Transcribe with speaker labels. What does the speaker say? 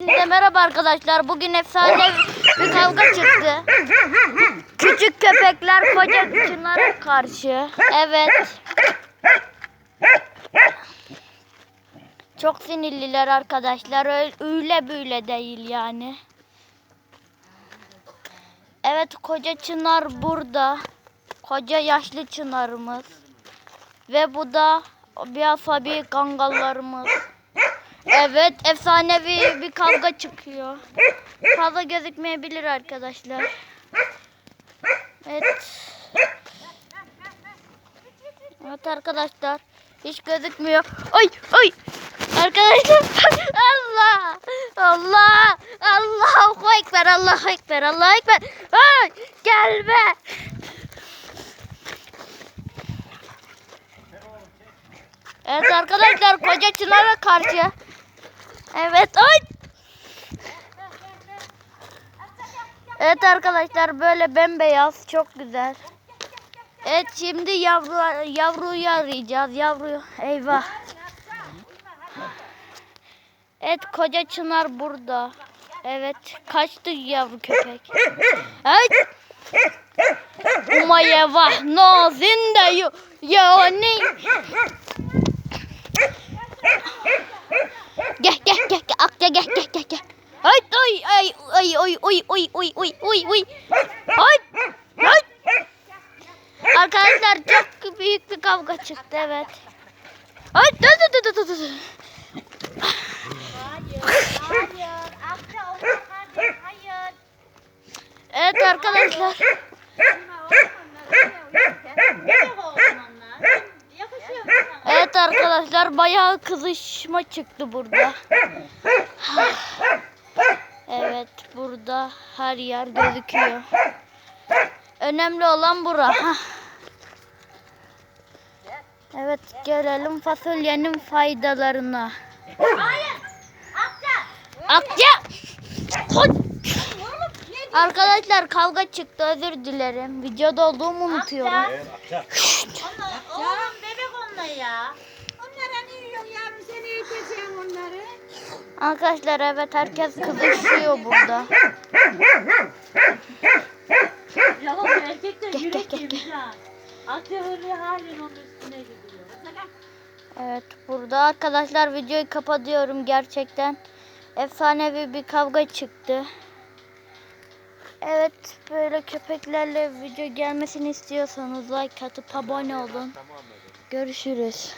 Speaker 1: Size merhaba arkadaşlar. Bugün efsane bir kavga çıktı. Küçük köpekler koca çınara karşı. Evet. Çok sinirliler arkadaşlar. Öyle böyle değil yani. Evet koca çınar burada. Koca yaşlı çınarımız. Ve bu da bir asabi kangallarımız. Evet, efsanevi bir kavga çıkıyor. Fazla gözükmeyebilir arkadaşlar. Evet. Evet arkadaşlar. Hiç gözükmüyor. Ay ay. Arkadaşlar. Allah. Allah. Allahu ekber. Allahu ekber. Allahu ekber. Ay gelme. Evet arkadaşlar koca çınara karşı. Evet ay. Evet arkadaşlar böyle bembeyaz çok güzel. Evet şimdi yavru yavruyu arayacağız. Yavru eyvah. Evet koca çınar burada. Evet kaçtı yavru köpek. Evet. Umaya vah no zinde yo yani. Gel gel gel gel Akça gel gel gel gel. Ay ay ay ay oy oy oy oy oy oy. Ay ay. Arkadaşlar çok büyük bir kavga çıktı evet. Ay dur dur dur dur dur. Evet arkadaşlar. Evet arkadaşlar bayağı kızışma çıktı burada. Evet burada her yer gözüküyor. Önemli olan bura. Evet gelelim fasulyenin faydalarına.
Speaker 2: Hayır, Akça.
Speaker 1: Arkadaşlar kavga çıktı özür dilerim. Videoda olduğumu unutuyorum.
Speaker 2: Oğlum bebek onlar ya.
Speaker 3: Onlara ne yiyorsun yavrum sen eğiteceksin onları.
Speaker 1: Arkadaşlar evet herkes kızışıyor burada.
Speaker 2: Ya oğlum erkekler
Speaker 1: Gel,
Speaker 2: yürek
Speaker 1: gel,
Speaker 2: yemiş ha. Halen onun üstüne gidiyor.
Speaker 1: Evet burada arkadaşlar videoyu kapatıyorum gerçekten. Efsanevi bir kavga çıktı. Evet böyle köpeklerle video gelmesini istiyorsanız like atıp abone olun. Görüşürüz.